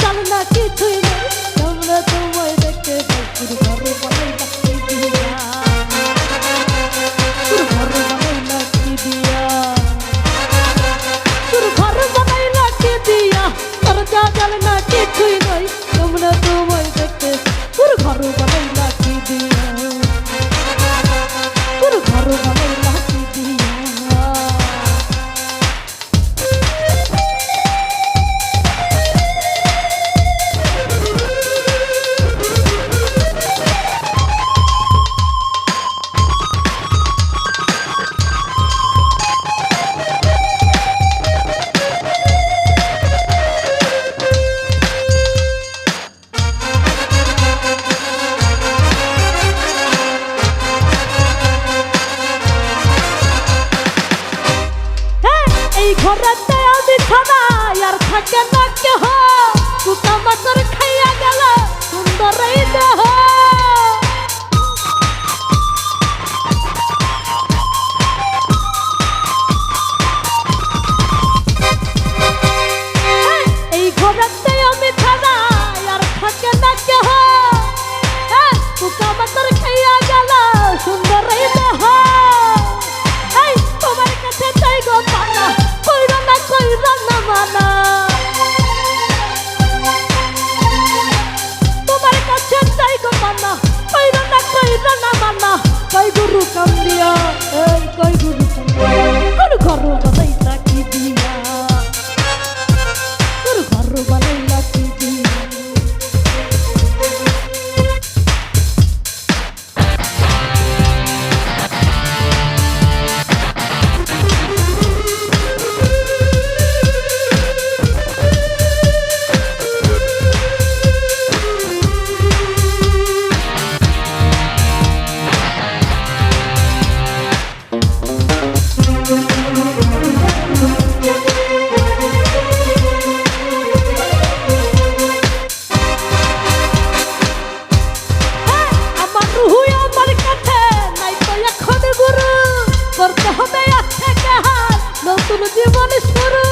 চাল না কিছুই নেই তোমরা তোমায় দেখতে পাই মায়া বিছানায় আর থাকে না কেহ। তুতা মাতর খাইয়া গেল, সুন্দর এই দেহ। এই ঘরে জীবন শুরু